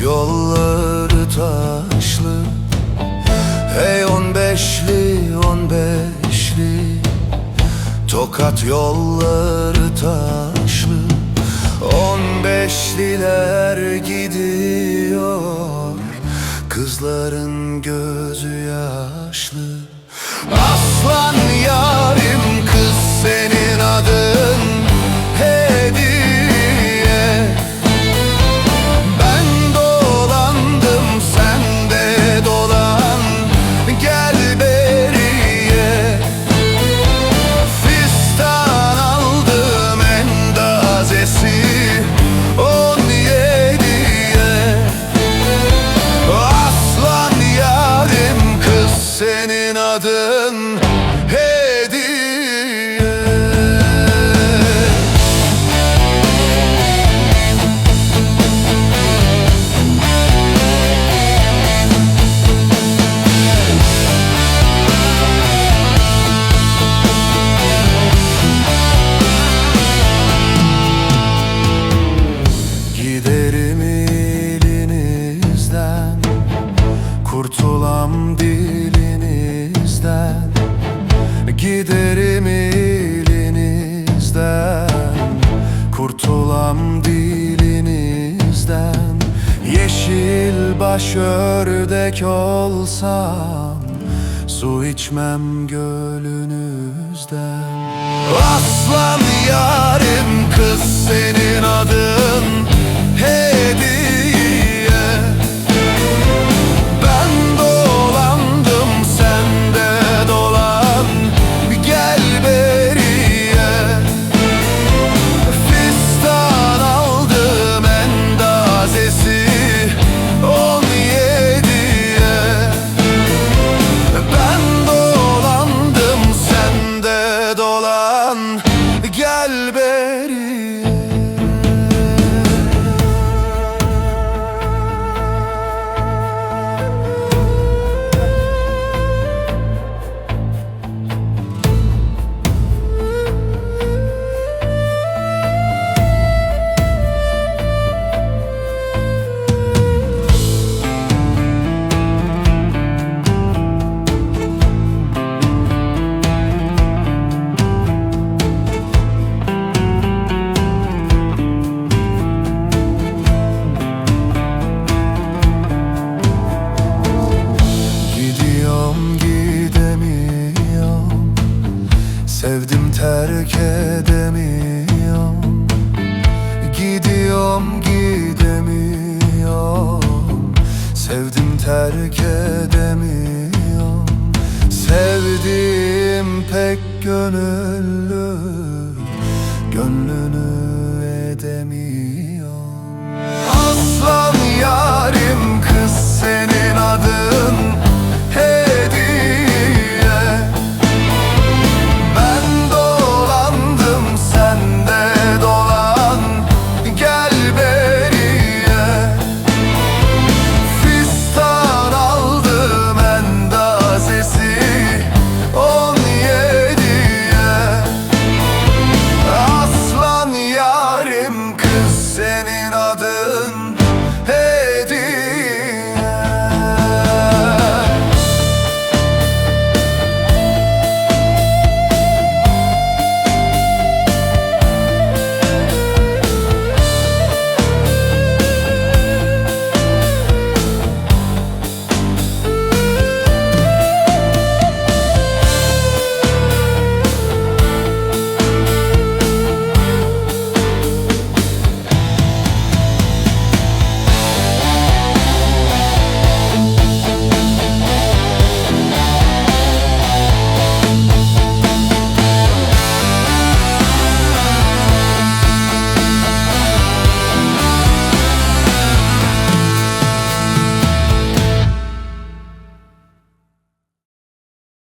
Yolları taşlı. Hey on beşli on beşli. Tokat yolları taşlı. On beşliler gidiyor. Kızların gözü yaşlı Kurtulam dilinizden Giderim elinizden. Kurtulam dilinizden Yeşil baş ördek olsam Su içmem gölünüzden. Aslan yarim kız senin adın Hediye terk edemiyorum Sevdiğim pek gönüllü Gönlünü edemiyorum Aslan